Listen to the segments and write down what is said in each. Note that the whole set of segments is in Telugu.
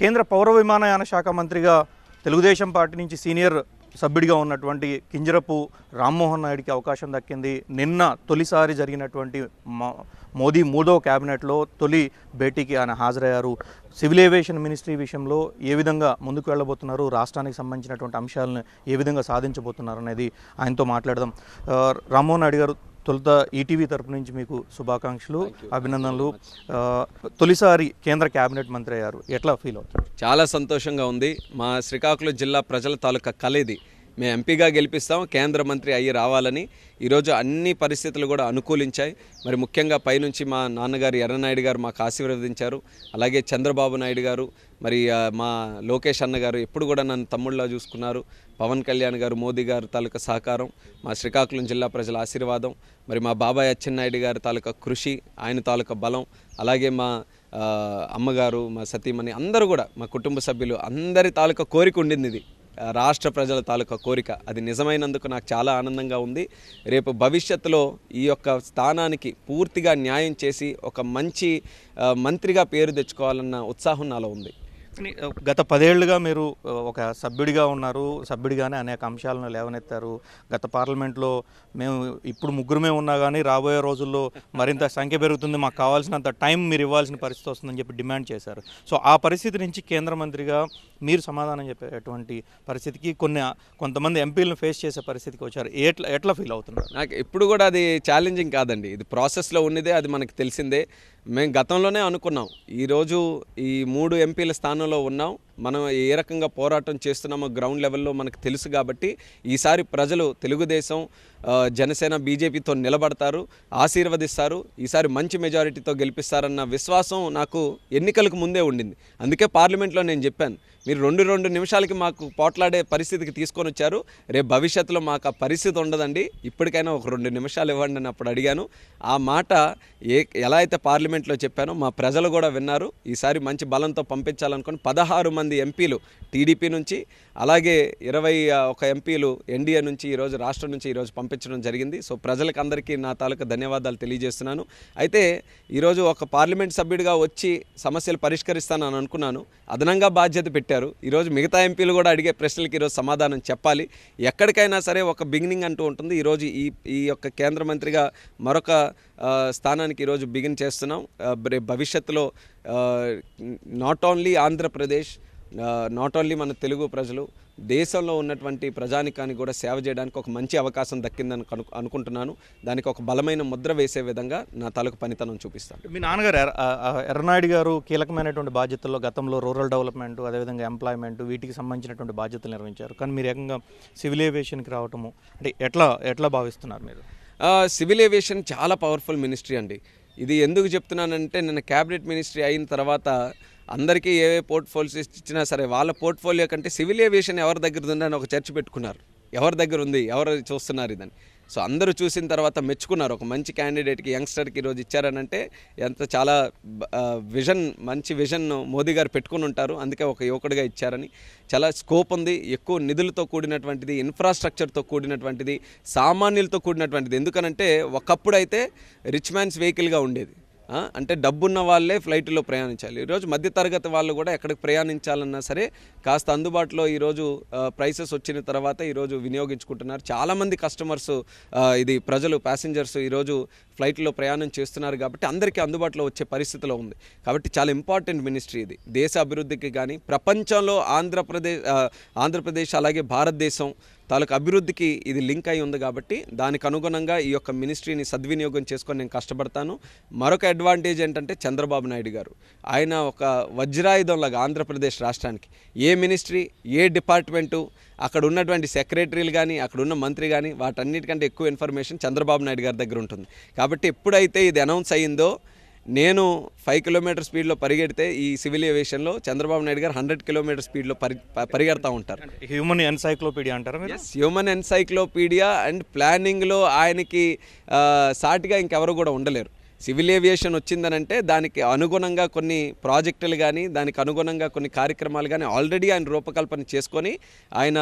కేంద్ర పౌర విమానయాన శాఖ మంత్రిగా తెలుగుదేశం పార్టీ నుంచి సీనియర్ సభ్యుడిగా ఉన్నటువంటి కింజరపు రామ్మోహన్ నాయుడికి అవకాశం దక్కింది. నిన్న తొలిసారి జరిగినటువంటి మోదీ మూడో క్యాబినెట్లో తొలి భేటీకి ఆయన హాజరయ్యారు. సివిల్ ఏవియేషన్ మినిస్ట్రీ విషయంలో ఏ విధంగా ముందుకు వెళ్ళబోతున్నారు రాష్ట్రానికి సంబంధించినటువంటి అంశాలను ఏ విధంగా సాధించబోతున్నారు అనేది ఆయనతో మాట్లాడదాం. రామ్మోహన్ నాయుడు గారు తొలుత ఈటీవీ తరపు నుంచి మీకు శుభాకాంక్షలు అభినందనలు. తొలిసారి కేంద్ర కేబినెట్ మంత్రి అయ్యారు. ఎట్లా ఫీల్ అవుతుంది చాలా సంతోషంగా ఉంది. మా శ్రీకాకుళం జిల్లా ప్రజల తాలూకా కళ ఇది మేము ఎంపీగా గెలిపిస్తాం కేంద్ర మంత్రి అయ్యి రావాలని. ఈరోజు అన్ని పరిస్థితులు కూడా అనుకూలించాయి. మరి ముఖ్యంగా పైనుంచి మా నాన్నగారు ఎర్రనాయుడు గారు మాకు ఆశీర్వదించారు. అలాగే చంద్రబాబు నాయుడు గారు మరి మా లోకేష్ అన్న గారు ఎప్పుడు కూడా నన్ను తమ్ముళ్ళ చూసుకున్నారు. పవన్ కళ్యాణ్ గారు మోదీ గారు తాలూకా సహకారం మా శ్రీకాకుళం జిల్లా ప్రజల ఆశీర్వాదం మరి మా బాబాయ్ అచ్చెన్నాయుడు గారి తాలూకా కృషి ఆయన తాలూకా బలం అలాగే మా అమ్మగారు మా సతీమణి అందరూ కూడా మా కుటుంబ సభ్యులు అందరి తాలూకా కోరిక ఉండింది ఇది. రాష్ట్ర ప్రజల తాలూకా కోరిక. అది నిజమైనందుకు నాకు చాలా ఆనందంగా ఉంది. రేపు భవిష్యత్తులో ఈ యొక్క స్థానానికి పూర్తిగా న్యాయం చేసి ఒక మంచి మంత్రిగా పేరు తెచ్చుకోవాలన్న ఉత్సాహం నాలో ఉంది. కానీ, గత పదేళ్ళుగా మీరు ఒక సభ్యుడిగా ఉన్నారు సభ్యుడిగానే అనేక అంశాలను లేవనెత్తారు. గత పార్లమెంట్లో మేము ఇప్పుడు ముగ్గురమే ఉన్నా కానీ రాబోయే రోజుల్లో మరింత సంఖ్య పెరుగుతుంది. మాకు కావాల్సినంత టైం మీరు ఇవ్వాల్సిన పరిస్థితి వస్తుందని చెప్పి డిమాండ్ చేశారు. సో ఆ పరిస్థితి నుంచి కేంద్ర మంత్రిగా మీరు సమాధానం చెప్పేటువంటి పరిస్థితికి కొన్ని కొంతమంది ఎంపీలను ఫేస్ చేసే పరిస్థితికి వచ్చారు. ఎట్లా ఎట్లా ఫీల్ అవుతున్నారు? నాకు ఇప్పుడు కూడా అది ఛాలెంజింగ్ కాదండి. ఇది ప్రాసెస్లో ఉన్నదే అది మనకు తెలిసిందే. మేము గతంలోనే అనుకున్నాం. ఈరోజు ఈ మూడు ఎంపీల స్థానం స్థానంలో ఉన్నాం. మనం ఏ రకంగా పోరాటం చేస్తున్నామో గ్రౌండ్ లెవెల్లో మనకు తెలుసు కాబట్టి ఈసారి ప్రజలు తెలుగుదేశం జనసేన బీజేపీతో నిలబడతారు ఆశీర్వదిస్తారు ఈసారి మంచి మెజారిటీతో గెలిపిస్తారన్న విశ్వాసం నాకు ఎన్నికలకు ముందే ఉండింది. అందుకే పార్లమెంట్లో నేను చెప్పాను మీరు రెండు రెండు నిమిషాలకి మాకు పోట్లాడే పరిస్థితికి తీసుకొని వచ్చారు రేపు భవిష్యత్తులో మాకు ఆ పరిస్థితి ఉండదండి. ఇప్పటికైనా ఒక రెండు నిమిషాలు ఇవ్వండి అని అప్పుడు అడిగాను. ఆ మాట ఏ ఎలా అయితే పార్లమెంట్లో చెప్పానో మా ప్రజలు కూడా విన్నారు. ఈసారి మంచి బలంతో పంపించాలనుకుని పదహారు మంది ఎంపీలు టీడీపీ నుంచి అలాగే ఇరవై ఒక ఎంపీలు ఎన్డీఏ నుంచి ఈరోజు రాష్ట్రం నుంచి ఈరోజు పంపించడం జరిగింది. సో ప్రజలకు అందరికీ నా తాలూకా ధన్యవాదాలు తెలియజేస్తున్నాను. అయితే ఈరోజు ఒక పార్లమెంట్ సభ్యుడిగా వచ్చి సమస్యలు పరిష్కరిస్తానని అనుకున్నాను. అదనంగా బాధ్యత పెట్టారు. ఈరోజు మిగతా ఎంపీలు కూడా అడిగే ప్రశ్నలకు ఈరోజు సమాధానం చెప్పాలి. ఎక్కడికైనా సరే ఒక బిగినింగ్ అంటూ ఉంటుంది. ఈరోజు ఈ ఈ యొక్క కేంద్ర మంత్రిగా మరొక స్థానానికి ఈరోజు బిగిన్ చేస్తున్నాం. భవిష్యత్తులో not only Andhra Pradesh not only మన తెలుగు ప్రజలు దేశంలో ఉన్నటువంటి ప్రజానికానికి కూడా సేవ చేయడానికి ఒక మంచి అవకాశం దక్కిందని కను అనుకుంటున్నాను. దానికి ఒక బలమైన ముద్ర వేసే విధంగా నా తాలూకు పనితనం చూపిస్తాను. మీ నాన్నగారు ఎర్రనాయుడు గారు కీలకమైనటువంటి బాధ్యతల్లో గతంలో రూరల్ డెవలప్మెంట్ అదేవిధంగా ఎంప్లాయ్మెంట్ వీటికి సంబంధించినటువంటి బాధ్యతలు నిర్వహించారు. కానీ మీరు ఏకంగా సివిల్ ఏవియేషన్కి రావటము అంటే ఎట్లా ఎట్లా భావిస్తున్నారు మీరు? సివిల్ ఏవియేషన్ చాలా పవర్ఫుల్ మినిస్ట్రీ అండి. ఇది ఎందుకు చెప్తున్నానంటే నిన్న క్యాబినెట్ మినిస్ట్రీ అయిన తర్వాత అందరికీ ఏ పోర్ట్ఫోలియోస్ ఇచ్చినా సరే వాళ్ళ పోర్ట్ఫోలియో కంటే సివిల్ ఏవియేషన్ ఎవరి దగ్గర ఉందని ఒక చర్చ పెట్టుకున్నారు. ఎవరి దగ్గర ఉంది ఎవరు చూస్తున్నారు ఇదని. సో అందరూ చూసిన తర్వాత మెచ్చుకున్నారు. ఒక మంచి క్యాండిడేట్కి యంగ్స్టర్కి ఈరోజు ఇచ్చారనంటే ఎంత చాలా విజన్ మంచి విజన్ మోదీ గారు పెట్టుకుని ఉంటారు. అందుకే ఒక యువకుడిగా ఇచ్చారని. చాలా స్కోప్ ఉంది. ఎక్కువ నిధులతో కూడినటువంటిది ఇన్ఫ్రాస్ట్రక్చర్తో కూడినటువంటిది సామాన్యులతో కూడినటువంటిది. ఎందుకనంటే ఒకప్పుడు అయితే రిచ్ మ్యాన్స్ వెహికల్గా ఉండేది. అంటే డబ్బున్న వాళ్ళే ఫ్లైట్లో ప్రయాణించాలి. ఈరోజు మధ్యతరగతి వాళ్ళు కూడా ఎక్కడికి ప్రయాణించాలన్నా సరే కాస్త అందుబాటులో ఈరోజు ప్రైసెస్ వచ్చిన తర్వాత ఈరోజు వినియోగించుకుంటున్నారు. చాలామంది కస్టమర్స్ ఇది ప్రజలు ప్యాసింజర్స్ ఈరోజు ఫ్లైట్లో ప్రయాణం చేస్తున్నారు కాబట్టి అందరికీ అందుబాటులో వచ్చే పరిస్థితిలో ఉంది. కాబట్టి చాలా ఇంపార్టెంట్ మినిస్ట్రీ ఇది. దేశ అభివృద్ధికి కానీ ప్రపంచంలో ఆంధ్రప్రదేశ్ ఆంధ్రప్రదేశ్ అలాగే భారతదేశం తాలూకు అభివృద్ధికి ఇది లింక్ అయి ఉంది కాబట్టి దానికి అనుగుణంగా ఈ యొక్క మినిస్ట్రీని సద్వినియోగం చేసుకొని నేను కష్టపడతాను. మరొక అడ్వాంటేజ్ ఏంటంటే చంద్రబాబు నాయుడు గారు. ఆయన ఒక వజ్రాయుధంలాగా ఆంధ్రప్రదేశ్ రాష్ట్రానికి. ఏ మినిస్ట్రీ ఏ డిపార్ట్మెంటు అక్కడ ఉన్నటువంటి సెక్రటరీలు కానీ అక్కడ ఉన్న మంత్రి కానీ వాటన్నిటికంటే ఎక్కువ ఇన్ఫర్మేషన్ చంద్రబాబు నాయుడు గారి దగ్గర ఉంటుంది. కాబట్టి ఎప్పుడైతే ఇది అనౌన్స్ అయ్యిందో నేను ఫైవ్ కిలోమీటర్ స్పీడ్లో పరిగెడితే ఈ సివిల్ ఏవియేషన్లో చంద్రబాబు నాయుడు గారు హండ్రెడ్ కిలోమీటర్ స్పీడ్లో పరి పరిగెడతా ఉంటారు. హ్యూమన్ ఎన్సైక్లోపీడియా అంటారా హ్యూమన్ ఎన్సైక్లోపీడియా అండ్ ప్లానింగ్లో ఆయనకి సాటిగా ఇంకెవరు కూడా ఉండలేరు. సివిల్ ఏవియేషన్ వచ్చిందనంటే దానికి అనుగుణంగా కొన్ని ప్రాజెక్టులు కానీ దానికి అనుగుణంగా కొన్ని కార్యక్రమాలు కానీ ఆల్రెడీ ఆయన రూపకల్పన చేసుకొని ఆయన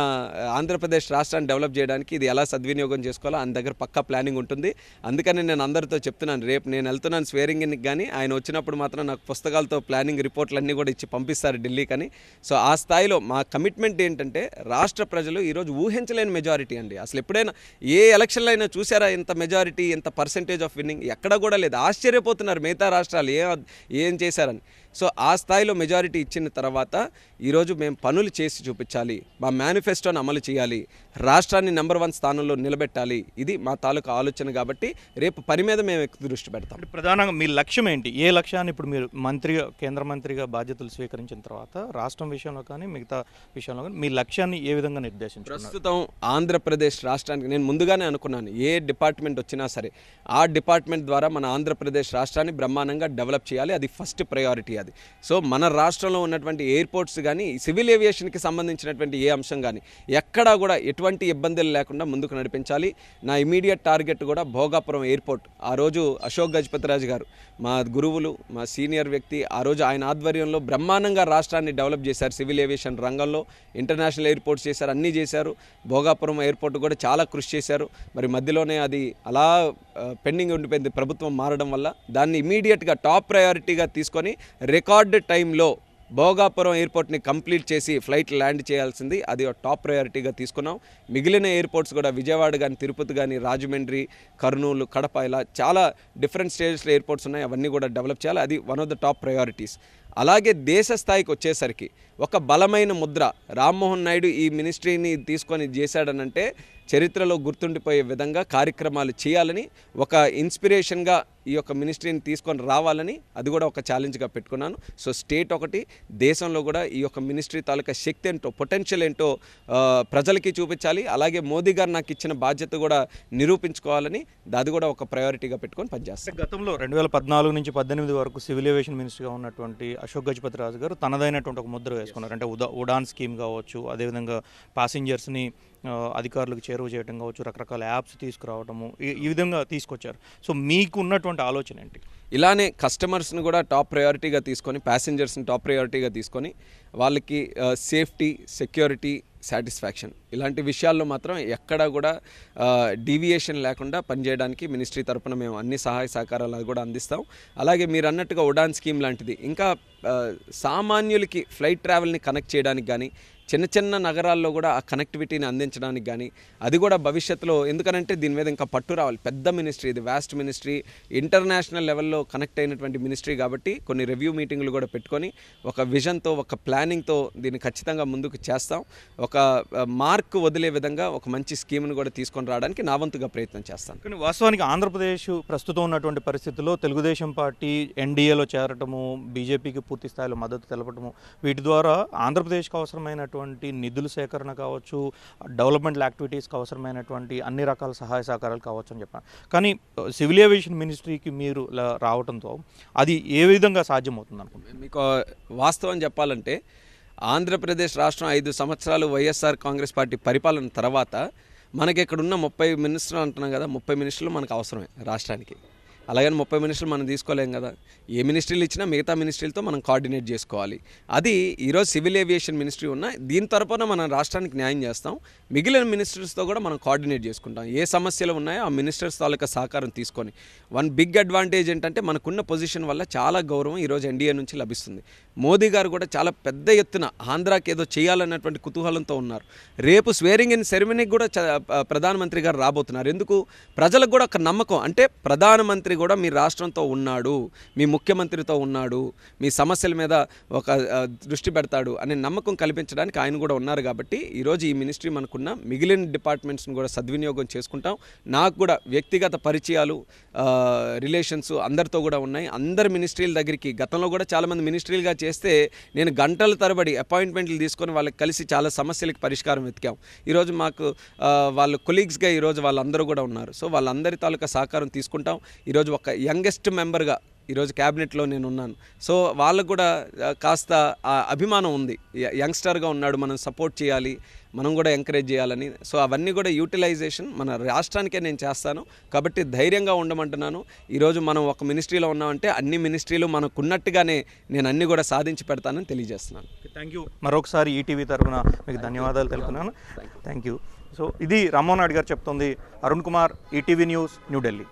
ఆంధ్రప్రదేశ్ రాష్ట్రాన్ని డెవలప్ చేయడానికి ఇది ఎలా సద్వినియోగం చేసుకోవాలో ఆయన దగ్గర పక్కా ప్లానింగ్ ఉంటుంది. అందుకని నేను అందరితో చెప్తున్నాను రేపు నేను వెళ్తున్నాను స్వేరింగ్కి కానీ ఆయన వచ్చినప్పుడు మాత్రం నాకు పుస్తకాలతో ప్లానింగ్ రిపోర్ట్లు అన్నీ కూడా ఇచ్చి పంపిస్తారు ఢిల్లీకని. సో ఆ స్థాయిలో మా కమిట్మెంట్ ఏంటంటే రాష్ట్ర ప్రజలు ఈరోజు ఊహించలేని మెజారిటీ అండి. అసలు ఎప్పుడైనా ఏ ఎలక్షన్లో అయినా చూసారా ఇంత మెజారిటీ ఇంత పర్సెంటేజ్ ఆఫ్ విన్నింగ్? ఎక్కడ కూడా లేదు. ఆశ్చర్యపోతున్నారు మిగతా రాష్ట్రాలు ఏం చేశారని. సో ఆ స్థాయిలో మెజారిటీ ఇచ్చిన తర్వాత ఈరోజు మేము పనులు చేసి చూపించాలి. మా మేనిఫెస్టోని అమలు చేయాలి. రాష్ట్రాన్ని నెంబర్ వన్ స్థానంలో నిలబెట్టాలి. ఇది మా తాలూకా ఆలోచన కాబట్టి రేపు పని మీద మేము ఎక్కువ దృష్టి పెడతాం. ప్రధానంగా మీ లక్ష్యం ఏంటి? ఏ లక్ష్యాన్ని ఇప్పుడు మీరు మంత్రిగా కేంద్ర మంత్రిగా బాధ్యతలు స్వీకరించిన తర్వాత రాష్ట్రం విషయంలో కానీ మిగతా విషయంలో కానీ మీ లక్ష్యాన్ని ఏ విధంగా నిర్దేశించుకున్నారు? ప్రస్తుతం ఆంధ్రప్రదేశ్ రాష్ట్రానికి నేను ముందుగానే అనుకున్నాను. ఏ డిపార్ట్మెంట్ వచ్చినా సరే ఆ డిపార్ట్మెంట్ ద్వారా మన ఆంధ్రప్రదేశ్ రాష్ట్రాన్ని బ్రహ్మాండంగా డెవలప్ చేయాలి. అది ఫస్ట్ ప్రయారిటీ అది సో మన రాష్ట్రంలో ఉన్నటువంటి ఎయిర్పోర్ట్స్ కానీ సివిల్ ఏవియేషన్కి సంబంధించినటువంటి ఏ అంశం కానీ ఎక్కడా కూడా ఎటువంటి ఇబ్బందులు లేకుండా ముందుకు నడిపించాలి. నా ఇమీడియట్ టార్గెట్ కూడా భోగాపురం ఎయిర్పోర్ట్. ఆ రోజు అశోక్ గజపతిరాజు గారు మా గురువులు మా సీనియర్ వ్యక్తి ఆ రోజు ఆయన ఆధ్వర్యంలో బ్రహ్మాండంగా రాష్ట్రాన్ని డెవలప్ చేశారు. సివిల్ ఏవియేషన్ రంగంలో ఇంటర్నేషనల్ ఎయిర్పోర్ట్స్ చేశారు అన్నీ చేశారు. భోగాపురం ఎయిర్పోర్ట్ కూడా చాలా కృషి చేశారు. మరి మధ్యలోనే అది అలా పెండింగ్ ఉండిపోయింది ప్రభుత్వం మారడం వల్ల. దాన్ని ఇమీడియట్గా టాప్ ప్రయారిటీగా తీసుకొని రికార్డ్ టైంలో భోగాపురం ఎయిర్పోర్ట్ని కంప్లీట్ చేసి ఫ్లైట్ ల్యాండ్ చేయాల్సింది. అది ఒక టాప్ ప్రయారిటీగా తీసుకున్నాం. మిగిలిన ఎయిర్పోర్ట్స్ కూడా విజయవాడ కానీ తిరుపతి కానీ రాజమండ్రి కర్నూలు కడప ఇలా చాలా డిఫరెంట్ స్టేజెస్లో ఎయిర్పోర్ట్స్ ఉన్నాయి. అవన్నీ కూడా డెవలప్ చేయాలి. అది one of the top priorities. అలాగే దేశ స్థాయికి వచ్చేసరికి ఒక బలమైన ముద్ర రామ్మోహన్ నాయుడు ఈ మినిస్ట్రీని తీసుకొని చేశాడనంటే చరిత్రలో గుర్తుండిపోయే విధంగా కార్యక్రమాలు చేయాలని ఒక ఇన్స్పిరేషన్గా ఈ యొక్క మినిస్ట్రీని తీసుకొని రావాలని అది కూడా ఒక ఛాలెంజ్గా పెట్టుకున్నాను. సో స్టేట్ ఒకటి దేశంలో కూడా ఈ యొక్క మినిస్ట్రీ తాలూకా శక్తి ఏంటో పొటెన్షియల్ ఏంటో ప్రజలకి చూపించాలి. అలాగే మోదీ గారు నాకు ఇచ్చిన బాధ్యత కూడా నిరూపించుకోవాలని అది కూడా ఒక ప్రయారిటీగా పెట్టుకొని పనిచేస్తాను. గతంలో రెండు వేల పద్నాలుగు నుంచి పద్దెనిమిది వరకు సివిల్ ఏవియేషన్ మినిస్టర్గా ఉన్నటువంటి అశోక్ గజపతి రాజు గారు తనదైనటువంటి ఒక ముద్ర వేసుకున్నారు. అంటే ఉదా ఉడాన్ స్కీమ్ కావచ్చు అదేవిధంగా ప్యాసింజర్స్ని అధికారులకు చేరువ చేయడం కావచ్చు రకరకాల యాప్స్ తీసుకురావడము ఈ విధంగా తీసుకొచ్చారు. సో మీకు ఉన్నటువంటి ఆలోచన ఏంటి? ఇలానే కస్టమర్స్ని కూడా టాప్ ప్రయారిటీగా తీసుకొని ప్యాసింజర్స్ని టాప్ ప్రయారిటీగా తీసుకొని వాళ్ళకి సేఫ్టీ సెక్యూరిటీ సాటిస్ఫాక్షన్ ఇలాంటి విషయాల్లో మాత్రం ఎక్కడా కూడా డీవియేషన్ లేకుండా పనిచేయడానికి మినిస్ట్రీ తరపున మేము అన్ని సహాయ సహకారాలు కూడా అందిస్తాం. అలాగే మీరు అన్నట్టుగా ఉడాన్ స్కీమ్ లాంటిది. ఇంకా సామాన్యులకి ఫ్లైట్ ట్రావెల్ని కనెక్ట్ చేయడానికి కానీ చిన్న చిన్న నగరాల్లో కూడా ఆ కనెక్టివిటీని అందించడానికి కానీ అది కూడా భవిష్యత్తులో ఎందుకనంటే దీని మీద ఇంకా పట్టు రావాలి. పెద్ద మినిస్ట్రీ ఇది వ్యాస్ట్ మినిస్ట్రీ ఇంటర్నేషనల్ లెవెల్లో కనెక్ట్ అయినటువంటి మినిస్ట్రీ కాబట్టి కొన్ని రివ్యూ మీటింగ్లు కూడా పెట్టుకొని ఒక విజన్తో ఒక ప్లానింగ్తో దీన్ని ఖచ్చితంగా ముందుకు చేస్తాం. ఒక మార్క్ వదిలే విధంగా ఒక మంచి స్కీమ్ను కూడా తీసుకొని రావడానికి నా వంతుగా ప్రయత్నం చేస్తాను. కానీ వాస్తవానికి ఆంధ్రప్రదేశ్ ప్రస్తుతం ఉన్నటువంటి పరిస్థితుల్లో తెలుగుదేశం పార్టీ ఎన్డీఏలో చేరటము బీజేపీకి పూర్తి స్థాయిలో మద్దతు తెలపటము వీటి ద్వారా ఆంధ్రప్రదేశ్కి అవసరమైనటువంటి నిధుల సేకరణ కావచ్చు డెవలప్మెంట్ యాక్టివిటీస్కి అవసరమైనటువంటి అన్ని రకాల సహాయ సహకారాలు కావచ్చు అని చెప్పాను. కానీ సివిల్ ఏవియేషన్ మినిస్ట్రీకి మీరు రావడంతో అది ఏ విధంగా సాధ్యమవుతుంది అనుకుంటున్నాను మీకు వాస్తవం చెప్పాలంటే ఆంధ్రప్రదేశ్ రాష్ట్రం ఐదు సంవత్సరాలు వైఎస్ఆర్ కాంగ్రెస్ పార్టీ పరిపాలన తర్వాత మనకి ఇక్కడ ఉన్న ముప్పై మినిస్టర్లు అంటున్నాం కదా ముప్పై మినిస్టర్లు మనకు అవసరమే రాష్ట్రానికి. అలాగని ముప్పై మినిస్టర్లు మనం తీసుకోలేం కదా. ఏ మినిస్ట్రీలు ఇచ్చినా మిగతా మినిస్ట్రీలతో మనం కోఆర్డినేట్ చేసుకోవాలి. అది ఈరోజు సివిల్ ఏవియేషన్ మినిస్ట్రీ ఉన్న దీని తరపున మనం రాష్ట్రానికి న్యాయం చేస్తాం. మిగిలిన మినిస్టర్స్తో కూడా మనం కోఆర్డినేట్ చేసుకుంటాం. ఏ సమస్యలు ఉన్నాయో ఆ మినిస్టర్స్ తాలూకా సహకారం తీసుకొని. వన్ బిగ్ అడ్వాంటేజ్ ఏంటంటే మనకున్న పొజిషన్ వల్ల చాలా గౌరవం ఈరోజు ఎన్డీఏ నుంచి లభిస్తుంది. మోదీ గారు కూడా చాలా పెద్ద ఎత్తున ఆంధ్రాకి ఏదో చేయాలన్నటువంటి కుతూహలంతో ఉన్నారు. రేపు స్వేరింగ్ ఇన్ సెరమనీకి కూడా ప్రధానమంత్రి గారు రాబోతున్నారు. ఎందుకు? ప్రజలకు కూడా ఒక నమ్మకం. అంటే ప్రధానమంత్రి కూడా మీ రాష్ట్రంతో ఉన్నాడు మీ ముఖ్యమంత్రితో ఉన్నాడు మీ సమస్యల మీద ఒక దృష్టి పెడతాడు అనే నమ్మకం కల్పించడానికి ఆయన కూడా ఉన్నారు కాబట్టి ఈరోజు ఈ మినిస్ట్రీ మనకున్న మిగిలిన డిపార్ట్మెంట్స్ని కూడా సద్వినియోగం చేసుకుంటాం. నాకు కూడా వ్యక్తిగత పరిచయాలు రిలేషన్స్ అందరితో కూడా ఉన్నాయి. అందరి మినిస్ట్రీల దగ్గరికి గతంలో కూడా చాలామంది మినిస్ట్రీలుగా చేస్తే నేను గంటల తరబడి అపాయింట్మెంట్లు తీసుకొని వాళ్ళకి కలిసి చాలా సమస్యలకు పరిష్కారం వెతికాం. ఈరోజు మాకు వాళ్ళ కొలీగ్స్గా ఈరోజు వాళ్ళందరూ కూడా ఉన్నారు. సో వాళ్ళందరి తాలూకా సహకారం తీసుకుంటాం. ఈరోజు ఒక యంగెస్ట్ మెంబర్గా ఈరోజు క్యాబినెట్లో నేను ఉన్నాను. సో వాళ్ళకు కూడా కాస్త అభిమానం ఉంది. యంగ్స్టర్గా ఉన్నాడు మనం సపోర్ట్ చేయాలి. మనం కూడా ఎంకరేజ్ చేయాలని. సో అవన్నీ కూడా యూటిలైజేషన్ మన రాష్ట్రానికే నేను చేస్తాను. కాబట్టి ధైర్యంగా ఉండమంటున్నాను. ఈరోజు మనం ఒక మినిస్ట్రీలో ఉన్నామంటే అన్ని మినిస్ట్రీలు మనకున్నట్టుగానే నేను అన్ని కూడా సాధించి పెడతానని తెలియజేస్తున్నాను. థ్యాంక్ యూ మరొకసారి ఈటీవీ తరఫున మీకు ధన్యవాదాలు తెలుపుతున్నాను. థ్యాంక్ యూ సో ఇది రామ్మోహన్ నాయుడు గారు చెప్తుంది. Arun Kumar ETV news New Delhi